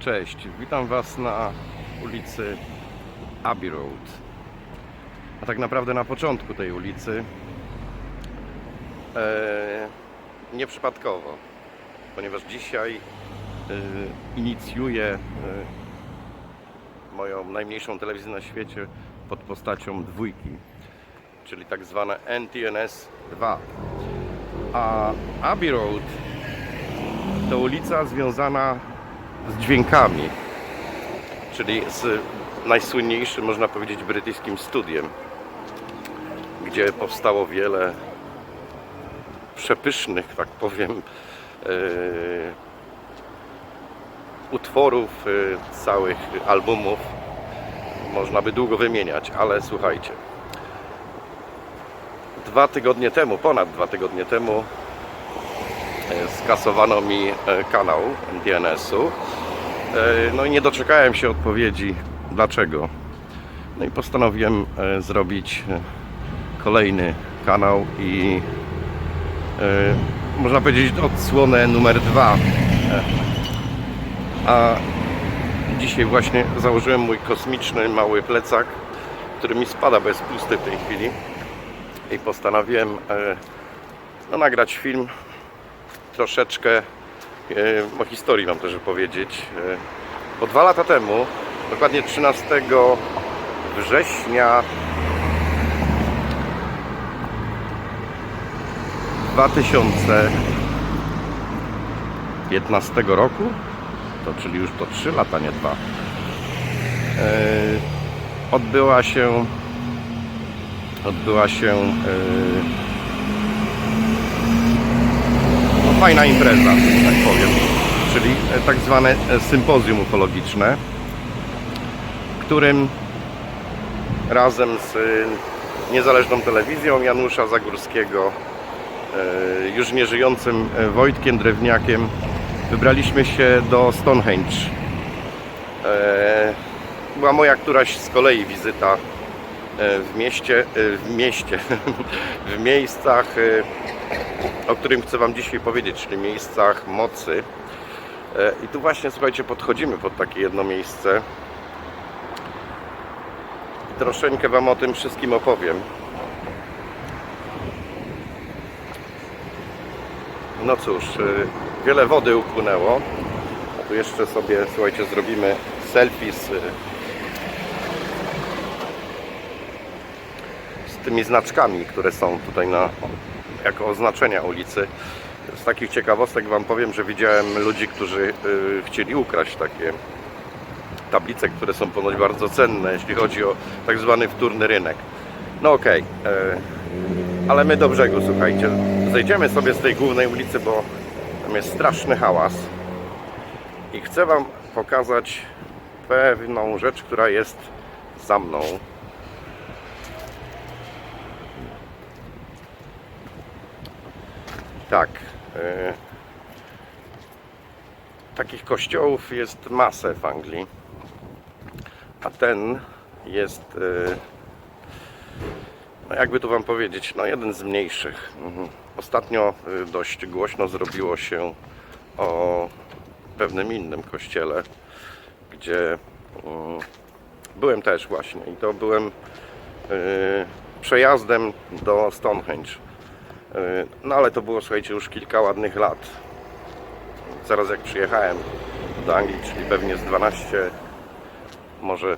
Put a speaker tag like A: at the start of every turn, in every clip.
A: Cześć, witam Was na ulicy Abbey Road. A tak naprawdę na początku tej ulicy. E, nieprzypadkowo, ponieważ dzisiaj e, inicjuję e, moją najmniejszą telewizję na świecie pod postacią dwójki, czyli tak zwane NTNS 2. A Abbey Road to ulica związana z dźwiękami, czyli z najsłynniejszym, można powiedzieć, brytyjskim studiem, gdzie powstało wiele przepysznych, tak powiem, e, utworów, e, całych albumów. Można by długo wymieniać, ale słuchajcie. Dwa tygodnie temu, ponad dwa tygodnie temu, skasowano mi e, kanał DNS-u. E, No i nie doczekałem się odpowiedzi dlaczego. No i postanowiłem e, zrobić kolejny kanał i można powiedzieć odsłonę numer dwa. A dzisiaj właśnie założyłem mój kosmiczny mały plecak, który mi spada bez pusty w tej chwili i postanowiłem no, nagrać film troszeczkę e, o historii mam też powiedzieć. E, Bo dwa lata temu, dokładnie 13 września 2015 roku, to czyli już to 3 lata, nie 2, odbyła się odbyła się e, no, fajna impreza, tak powiem, czyli e, tak zwane e, sympozjum ufologiczne, którym razem z e, niezależną telewizją Janusza Zagórskiego, już nieżyjącym Wojtkiem Drewniakiem, wybraliśmy się do Stonehenge. Była moja któraś z kolei wizyta w mieście, e, w mieście, w miejscach, e, o którym chcę Wam dzisiaj powiedzieć, czyli miejscach mocy. E, I tu właśnie, słuchajcie, podchodzimy pod takie jedno miejsce. I troszeczkę Wam o tym wszystkim opowiem. No cóż, e, wiele wody upłynęło. A tu jeszcze sobie, słuchajcie, zrobimy selfie z, tymi znaczkami, które są tutaj na, jako oznaczenia ulicy. Z takich ciekawostek Wam powiem, że widziałem ludzi, którzy y, chcieli ukraść takie tablice, które są ponoć bardzo cenne, jeśli chodzi o tak zwany wtórny rynek. No okej, y, ale my do brzegu, słuchajcie. Zejdziemy sobie z tej głównej ulicy, bo tam jest straszny hałas. I chcę Wam pokazać pewną rzecz, która jest za mną. Tak. e, takich kościołów jest masę w Anglii. A ten jest, e, no jakby tu Wam powiedzieć, no jeden z mniejszych. Mhm. Ostatnio e, dość głośno zrobiło się o pewnym innym kościele, gdzie mm, byłem też właśnie i to byłem e, przejazdem do Stonehenge. E, No ale to było, słuchajcie, już kilka ładnych lat. Zaraz jak przyjechałem do Anglii, czyli pewnie z 12, może,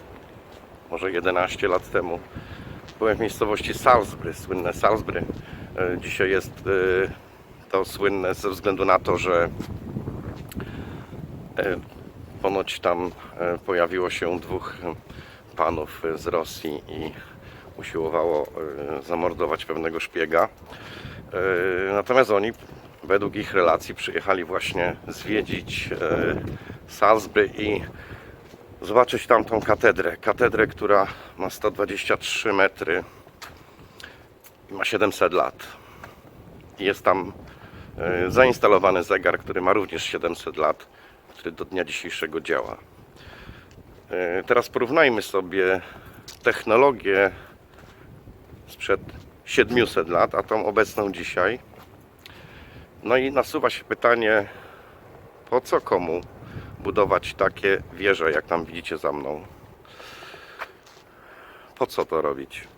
A: może 11 lat temu, byłem w miejscowości Salisbury, słynne Salisbury. E, Dzisiaj jest e, to słynne ze względu na to, że ponoć tam pojawiło się dwóch panów z Rosji i usiłowało zamordować pewnego szpiega. E, Natomiast oni, według ich relacji, przyjechali właśnie zwiedzić e, Salisbury i zobaczyć tamtą katedrę. Katedrę, która ma 123 metry i ma 700 lat. Jest tam e, zainstalowany zegar, który ma również 700 lat, który do dnia dzisiejszego działa. Teraz porównajmy sobie technologię sprzed 700 lat, a tą obecną dzisiaj. No i nasuwa się pytanie, po co komu budować takie wieże, jak tam widzicie za mną? Po co to robić?